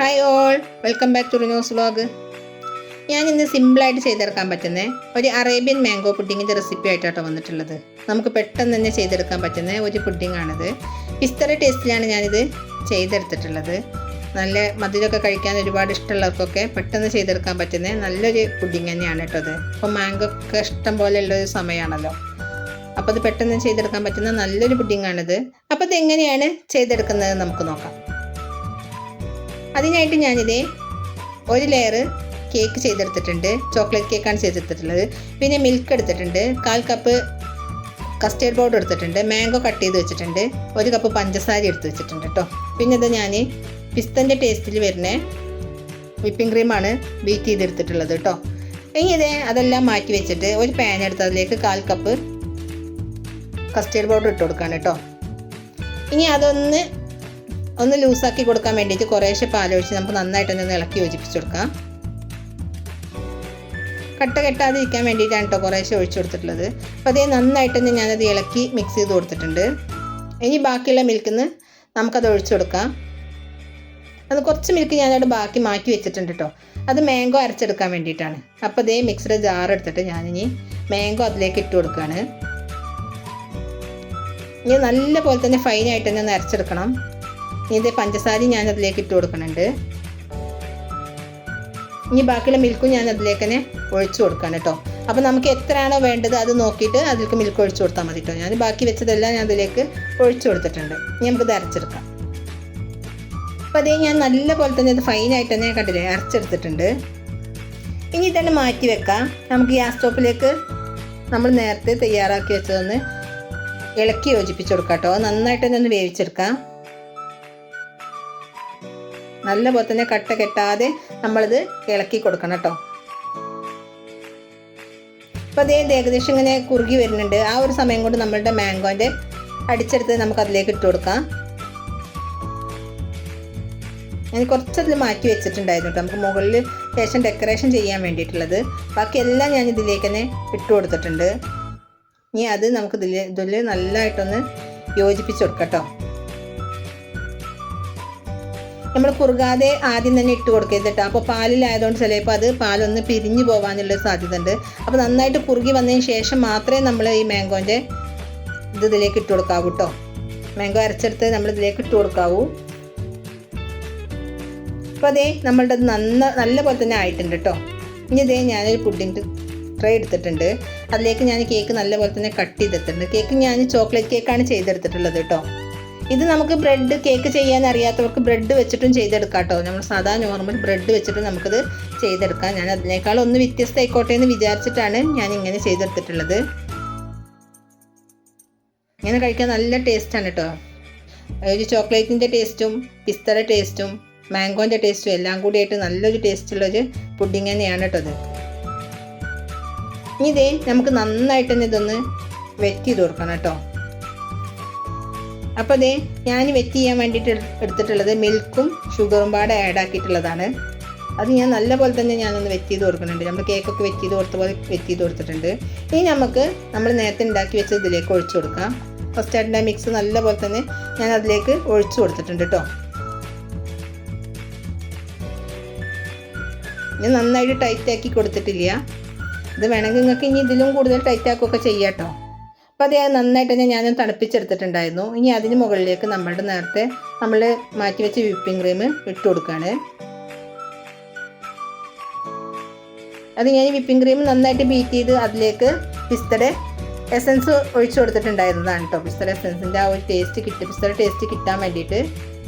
Hi all welcome back to Rinos vlog ഞാൻ ഇന്ന് സിമ്പിളായിട്ട് ചെയ്തെടുക്കാൻ പറ്റുന്ന ഒരു അറേബ്യൻ മാംഗോ പുഡിങ്ങിന്റെ റെസിപ്പി ആയിട്ടാണ് വന്നിട്ടുള്ളത്. നമുക്ക് പെട്ടെന്ന് തന്നെ ചെയ്തെടുക്കാൻ പറ്റുന്ന ഒരു പുഡിങ്ങാണിത് പിസ്തറ ടേസ്റ്റിലാണ് ഞാനിത് ചെയ്തെടുത്തിട്ടുള്ളത്. നല്ല മധുരമൊക്കെ കഴിക്കാൻ ഒരുപാട് ഇഷ്ടമുള്ളവർക്കൊക്കെ പെട്ടെന്ന് ചെയ്തെടുക്കാൻ പറ്റുന്ന നല്ലൊരു പുഡിങ് തന്നെയാണ് കേട്ടോ അത് അപ്പോൾ മാംഗോ ഒക്കെ ഇഷ്ടം പോലെയുള്ള ഒരു സമയമാണല്ലോ. അപ്പോൾ അത് പെട്ടെന്ന് ചെയ്തെടുക്കാൻ പറ്റുന്ന നല്ലൊരു പുഡിങ്ങാണിത് അപ്പോൾ ഇത് എങ്ങനെയാണ് ചെയ്തെടുക്കുന്നത് നമുക്ക് നോക്കാം. അതിനായിട്ട് ഞാനിതേ ഒരു ലെയർ കേക്ക് ചെയ്തെടുത്തിട്ടുണ്ട്. ചോക്ലേറ്റ് കേക്കാണ് ചെയ്തെടുത്തിട്ടുള്ളത്. പിന്നെ മിൽക്ക് എടുത്തിട്ടുണ്ട്. കാൽ കപ്പ് കസ്റ്റേർഡ് പൗഡർ എടുത്തിട്ടുണ്ട്. മാംഗോ കട്ട് ചെയ്ത് വെച്ചിട്ടുണ്ട്. ഒരു കപ്പ് പഞ്ചസാര എടുത്ത് വെച്ചിട്ടുണ്ട് കേട്ടോ പിന്നെ ഇത് ഞാൻ പിസ്തന്റെ ടേസ്റ്റിൽ വരുന്ന വിപ്പിംഗ് ക്രീമാണ് ബീറ്റ് ചെയ്തെടുത്തിട്ടുള്ളത് കേട്ടോ ഇനി ഇതേ അതെല്ലാം മാറ്റി വെച്ചിട്ട് ഒരു പാൻ എടുത്ത് അതിലേക്ക് കാൽ കപ്പ് കസ്റ്റേർഡ് പൗഡർ ഇട്ട് കൊടുക്കാൻ കേട്ടോ ഇനി അതൊന്ന് ഒന്ന് ലൂസാക്കി കൊടുക്കാൻ വേണ്ടിയിട്ട് കുറേശ്ശെ പാലൊഴിച്ച് നമുക്ക് നന്നായിട്ട് ഒന്ന് ഇളക്കി യോജിപ്പിച്ച് കൊടുക്കാം. കട്ട കെട്ടാതിരിക്കാൻ വേണ്ടിയിട്ടാണ് കേട്ടോ കുറേശ്ശെ ഒഴിച്ചു കൊടുത്തിട്ടുള്ളത്. അപ്പോൾ അതേ നന്നായിട്ട് തന്നെ ഞാനത് ഇളക്കി മിക്സ് ചെയ്ത് കൊടുത്തിട്ടുണ്ട്. ഇനി ബാക്കിയുള്ള മിൽക്കിൽ നിന്ന് നമുക്കത് ഒഴിച്ചു കൊടുക്കാം. അത് കുറച്ച് മിൽക്ക് ഞാനവിടെ ബാക്കി മാറ്റി വെച്ചിട്ടുണ്ട് കേട്ടോ അത് മാംഗോ അരച്ചെടുക്കാൻ വേണ്ടിയിട്ടാണ്. അപ്പോൾ അതേ മിക്സിയുടെ ജാർ എടുത്തിട്ട് ഞാനിനി മാംഗോ അതിലേക്ക് ഇട്ട് കൊടുക്കുകയാണ് ഇനി നല്ലപോലെ തന്നെ ഫൈനായിട്ട് തന്നെ ഒന്ന് അരച്ചെടുക്കണം. ഇതേ പഞ്ചസാരയും ഞാൻ അതിലേക്ക് ഇട്ട് കൊടുക്കുന്നുണ്ട് ഇനി ബാക്കിയുള്ള മിൽക്കും ഞാൻ അതിലേക്ക് തന്നെ ഒഴിച്ചു കൊടുക്കണം കേട്ടോ. അപ്പോൾ നമുക്ക് എത്രയാണോ വേണ്ടത് അത് നോക്കിയിട്ട് അതിലേക്ക് മിൽക്ക് ഒഴിച്ചു കൊടുത്താൽ മതി കേട്ടോ. ഞാൻ ബാക്കി വെച്ചതെല്ലാം ഞാൻ അതിലേക്ക് ഒഴിച്ചു കൊടുത്തിട്ടുണ്ട്. ഇനി ഇത് അരച്ചെടുക്കാം. അപ്പോൾ അതേ ഞാൻ നല്ല പോലെ തന്നെ ഇത് ഫൈനായിട്ട് തന്നെ കണ്ടില്ലേ അരച്ചെടുത്തിട്ടുണ്ട്. ഇനി ഇതന്നെ മാറ്റി വെക്കാം. നമുക്ക് ഗ്യാസ് സ്റ്റോപ്പിലേക്ക് നമ്മൾ നേരത്തെ തയ്യാറാക്കി വെച്ചതൊന്ന് ഇളക്കി യോജിപ്പിച്ച് കൊടുക്കാം കേട്ടോ. നന്നായിട്ട് തന്നെ ഒന്ന് വേവിച്ചെടുക്കാം. നല്ല പോലെ തന്നെ കട്ട കെട്ടാതെ നമ്മളിത് ഇളക്കി കൊടുക്കണം കേട്ടോ. അപ്പോൾ അതേ ഏകദേശം ഇങ്ങനെ കുറുകി വരുന്നുണ്ട്. ആ ഒരു സമയം കൊണ്ട് നമ്മളുടെ മാംഗോന്റെ അടിച്ചെടുത്ത് നമുക്ക് അതിലേക്ക് ഇട്ട് കൊടുക്കാം. ഞാൻ കുറച്ചതിൽ മാറ്റി വെച്ചിട്ടുണ്ടായിരുന്നു കേട്ടോ. നമുക്ക് മുകളിൽ ശേഷം ഡെക്കറേഷൻ ചെയ്യാൻ വേണ്ടിയിട്ടുള്ളത്. ബാക്കിയെല്ലാം ഞാൻ ഇതിലേക്ക് തന്നെ ഇട്ട് കൊടുത്തിട്ടുണ്ട്. ഇനി അത് നമുക്ക് ഇതിൽ ഇതിൽ നല്ലതായിട്ടൊന്ന് യോജിപ്പിച്ച് കൊടുക്കാം കേട്ടോ. നമ്മൾ കുറുകാതെ ആദ്യം തന്നെ ഇട്ട് കൊടുക്കരുത് കേട്ടോ. അപ്പോൾ പാലിലായതുകൊണ്ട് ചിലപ്പോൾ അത് പാലൊന്ന് പിരിഞ്ഞു പോകാനുള്ള സാധ്യത ഉണ്ട് അപ്പോൾ നന്നായിട്ട് കുറുകി വന്നതിന് ശേഷം മാത്രമേ നമ്മൾ ഈ മാംഗോന്റെ ഇത് ഇതിലേക്ക് ഇട്ട് കൊടുക്കാവൂ കേട്ടോ. മാംഗോ അരച്ചെടുത്ത് നമ്മൾ ഇതിലേക്ക് ഇട്ട് കൊടുക്കാവൂ. അപ്പോൾ അതേ നമ്മളുടെ നന്ന നല്ല പോലെ തന്നെ ആയിട്ടുണ്ട് കേട്ടോ. ഇനി ഇതേ ഞാനൊരു പുഡിംഗ് ട്രേ എടുത്തിട്ടുണ്ട്. അതിലേക്ക് ഞാൻ കേക്ക് നല്ല പോലെ തന്നെ കട്ട് ചെയ്തിട്ടുണ്ട് കേക്ക് ഞാൻ ചോക്ലേറ്റ് കേക്കാണ് ചെയ്തെടുത്തിട്ടുള്ളത് കേട്ടോ. ഇത് നമുക്ക് ബ്രെഡ് കേക്ക് ചെയ്യാൻ അറിയാത്തവർക്ക് ബ്രെഡ് വെച്ചിട്ടും ചെയ്തെടുക്കാം കേട്ടോ നമ്മൾ സാധാ നോർമൽ ബ്രെഡ് വെച്ചിട്ട് നമുക്കത് ചെയ്തെടുക്കാം. ഞാൻ അതിനേക്കാൾ ഒന്ന് വ്യത്യസ്തമായിക്കോട്ടെ എന്ന് വിചാരിച്ചിട്ടാണ് ഞാൻ ഇങ്ങനെ ചെയ്തെടുത്തിട്ടുള്ളത്. ഇങ്ങനെ കഴിക്കാൻ നല്ല ടേസ്റ്റാണ് കേട്ടോ ഒരു ചോക്ലേറ്റിന്റെ ടേസ്റ്റും പിസ്തയുടെ ടേസ്റ്റും മാംഗോന്റെ ടേസ്റ്റും എല്ലാം കൂടിയായിട്ട് നല്ലൊരു ടേസ്റ്റുള്ളൊരു പുഡിങ് തന്നെയാണ് കേട്ടോ ഇത്. ഇനി ഇതേ നമുക്ക് നന്നായിട്ട് തന്നെ ഇതൊന്ന് വെറ്റ് ചെയ്ത് കൊടുക്കണം കേട്ടോ അപ്പോൾ അതേ ഞാൻ വെറ്റ് ചെയ്യാൻ വേണ്ടിയിട്ട് എടുത്തിട്ടുള്ളത് മിൽക്കും ഷുഗറും പാടെ ആഡ് ആക്കിയിട്ടുള്ളതാണ്. അത് ഞാൻ നല്ല പോലെ തന്നെ ഞാനൊന്ന് വെറ്റ് ചെയ്ത് കൊടുക്കുന്നുണ്ട്. നമ്മൾ കേക്കൊക്കെ വെറ്റ് ചെയ്ത് കൊടുത്ത പോലെ വെറ്റ് ചെയ്ത് കൊടുത്തിട്ടുണ്ട്. ഇനി നമുക്ക് നമ്മൾ നേരത്തെ ഉണ്ടാക്കി വെച്ചത് ഇതിലേക്ക് ഒഴിച്ചു കൊടുക്കാം. ഫസ്റ്റ് ആയിട്ട് മിക്സ് നല്ല പോലെ തന്നെ ഞാൻ അതിലേക്ക് ഒഴിച്ചു കൊടുത്തിട്ടുണ്ട് കേട്ടോ ഞാൻ നന്നായിട്ട് ടൈറ്റ് ആക്കി കൊടുത്തിട്ടില്ല. ഇത് വേണമെങ്കിൽ നിങ്ങൾക്ക് ഇനി ഇതിലും കൂടുതൽ ടൈറ്റ് ആക്കുകയൊക്കെ ചെയ്യാം കേട്ടോ അപ്പോൾ അത് നന്നായിട്ട് തന്നെ ഞാൻ തണുപ്പിച്ചെടുത്തിട്ടുണ്ടായിരുന്നു. ഇനി അതിന് മുകളിലേക്ക് നമ്മളുടെ നേരത്തെ നമ്മൾ മാറ്റി വെച്ച വിപ്പിംഗ് ക്രീം ഇട്ട് കൊടുക്കുകയാണ് അത് ഞാൻ വിപ്പിംഗ് ക്രീം നന്നായിട്ട് ബീറ്റ് ചെയ്ത് അതിലേക്ക് പിസ്തയുടെ എസൻസ് ഒഴിച്ചു കൊടുത്തിട്ടുണ്ടായിരുന്നതാണ് കേട്ടോ പിസ്തയുടെ എസൻസിന്റെ ആ ഒരു ടേസ്റ്റ് കിട്ടി. പിസ്തയുടെ ടേസ്റ്റ് കിട്ടാൻ വേണ്ടിയിട്ട്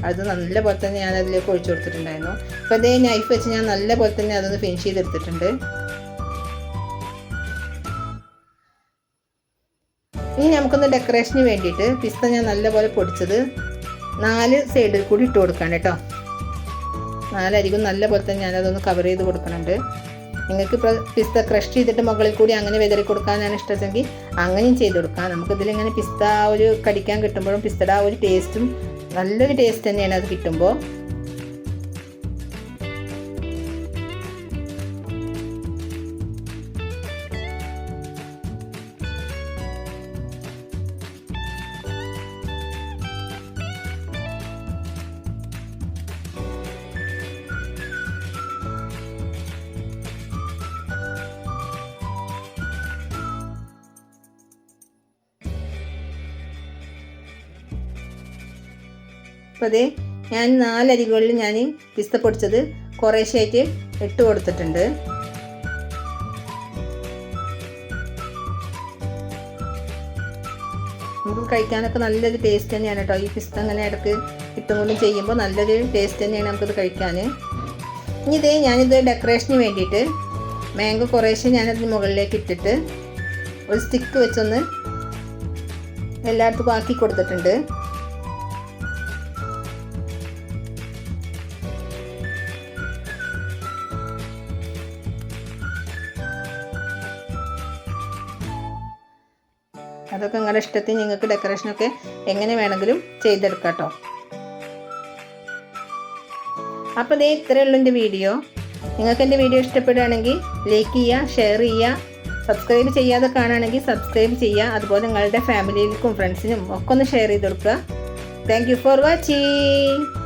അത് നല്ല പോലെ തന്നെ ഞാൻ അതിലേക്ക് ഒഴിച്ചു കൊടുത്തിട്ടുണ്ടായിരുന്നു. അപ്പോൾ അതേ നൈഫ് വെച്ച് ഞാൻ നല്ല പോലെ തന്നെ അതൊന്ന് ഫിനിഷ് ചെയ്തെടുത്തിട്ടുണ്ട്. ഇനി നമുക്കൊന്ന് ഡെക്കറേഷന് വേണ്ടിയിട്ട് പിസ്ത ഞാൻ നല്ലപോലെ പൊടിച്ചത് നാല് സൈഡിൽ കൂടി ഇട്ട് കൊടുക്കണം കേട്ടോ. നാലരികും നല്ല പോലെ തന്നെ ഞാനതൊന്ന് കവർ ചെയ്ത് കൊടുക്കുന്നുണ്ട്. നിങ്ങൾക്ക് ഇപ്പോൾ പിസ്ത ക്രഷ് ചെയ്തിട്ട് മുകളിൽ കൂടി അങ്ങനെ വിതറി കൊടുക്കാനാണ് ഇഷ്ടമെങ്കിൽ അങ്ങനെയും ചെയ്ത് കൊടുക്കാം. നമുക്കിതിലിങ്ങനെ പിസ്ത ഒരു കടിക്കാൻ കിട്ടുമ്പോഴും പിസ്തയുടെ ആ ഒരു ടേസ്റ്റും നല്ലൊരു ടേസ്റ്റ് തന്നെയാണ് അത് കിട്ടുമ്പോൾ. അപ്പോൾ അതേ ഞാൻ നാലരികളിൽ ഞാൻ പിസ്ത പൊടിച്ചത് കുറേശ്ശായിട്ട് ഇട്ട് കൊടുത്തിട്ടുണ്ട്. നമുക്ക് കഴിക്കാനൊക്കെ നല്ലൊരു ടേസ്റ്റ് തന്നെയാണ് കേട്ടോ ഈ പിസ്ത അങ്ങനെ ഇടയ്ക്ക് ഇട്ടും കൊണ്ടും ചെയ്യുമ്പോൾ നല്ലൊരു ടേസ്റ്റ് തന്നെയാണ് നമുക്കിത് കഴിക്കാൻ ഇനി ഇതേ ഞാനിത് ഡെക്കറേഷന് വേണ്ടിയിട്ട് മാംഗോ കുറേശ്ശെ ഞാനതിന് മുകളിലേക്ക് ഇട്ടിട്ട് ഒരു സ്റ്റിക്ക് വെച്ചൊന്ന് എല്ലായിടത്തും ആക്കി കൊടുത്തിട്ടുണ്ട്. അതൊക്കെ നിങ്ങളുടെ ഇഷ്ടത്തിന് നിങ്ങൾക്ക് ഡെക്കറേഷനൊക്കെ എങ്ങനെ വേണമെങ്കിലും ചെയ്തെടുക്കാം കേട്ടോ അപ്പോൾ ഇതേ ഇത്രയേ ഉള്ളൂ എന്റെ വീഡിയോ നിങ്ങൾക്ക് എന്റെ വീഡിയോ ഇഷ്ടപ്പെടുകയാണെങ്കിൽ ലൈക്ക് ചെയ്യുക ഷെയർ ചെയ്യുക സബ്സ്ക്രൈബ് ചെയ്യാതെ കാണുകയാണെങ്കിൽ സബ്സ്ക്രൈബ് ചെയ്യുക. അതുപോലെ നിങ്ങളുടെ ഫാമിലിയിലേക്കും ഫ്രണ്ട്സിനും ഒക്കെ ഒന്ന് ഷെയർ ചെയ്ത് കൊടുക്കുക. Thank for watching